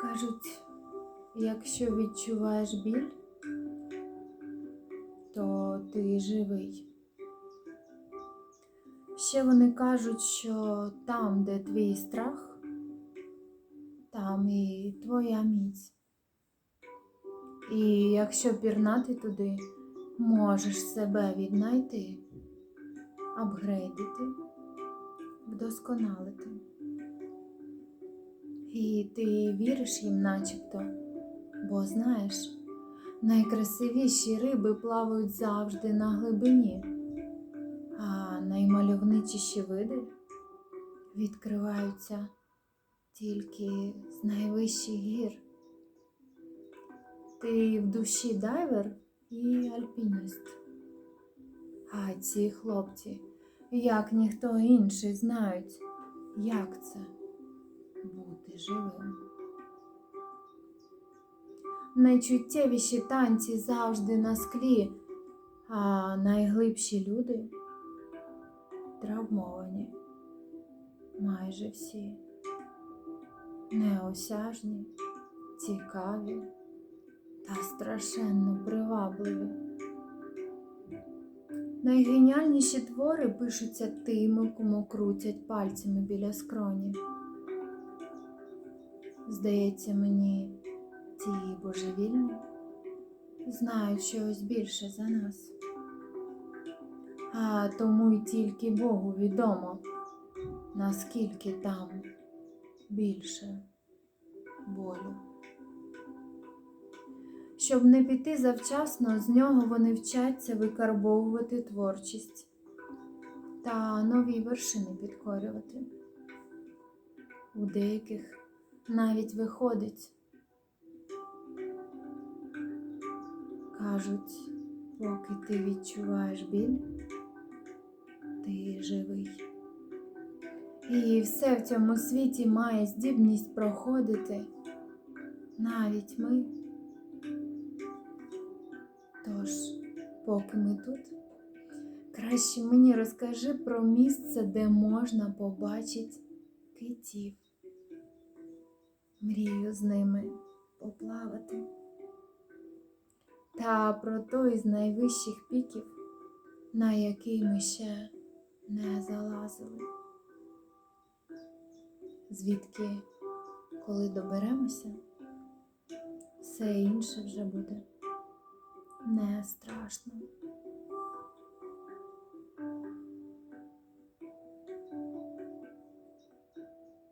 Кажуть, якщо відчуваєш біль, то ти живий. Ще вони кажуть, що там, де твій страх, там і твоя міць. І якщо пірнати туди, можеш себе віднайти, апгрейдити, вдосконалити. І ти віриш їм начебто, бо знаєш, найкрасивіші риби плавають завжди на глибині, а наймальовничіші види відкриваються тільки з найвищих гір. Ти в душі дайвер і альпініст. А ці хлопці, як ніхто інший, знають, як це бути живим. Найчуттєвіші танці завжди на склі, а найглибші люди травмовані, майже всі, неосяжні, цікаві та страшенно привабливі. Найгеніальніші твори пишуться тими, кому крутять пальцями біля скроні. Здається мені, ті божевільні знають щось більше за нас. А тому й тільки Богу відомо, наскільки там більше болю. Щоб не піти завчасно, з нього вони вчаться викарбовувати творчість та нові вершини підкорювати. У деяких навіть виходить. Кажуть, поки ти відчуваєш біль, ти живий. І все в цьому світі має здібність проходити навіть ми. Тож, поки ми тут, краще мені розкажи про місце, де можна побачити китів. Мрію з ними поплавати. Та про той з найвищих піків, на який ми ще не залазили. Звідки, коли доберемося, все інше вже буде не страшно.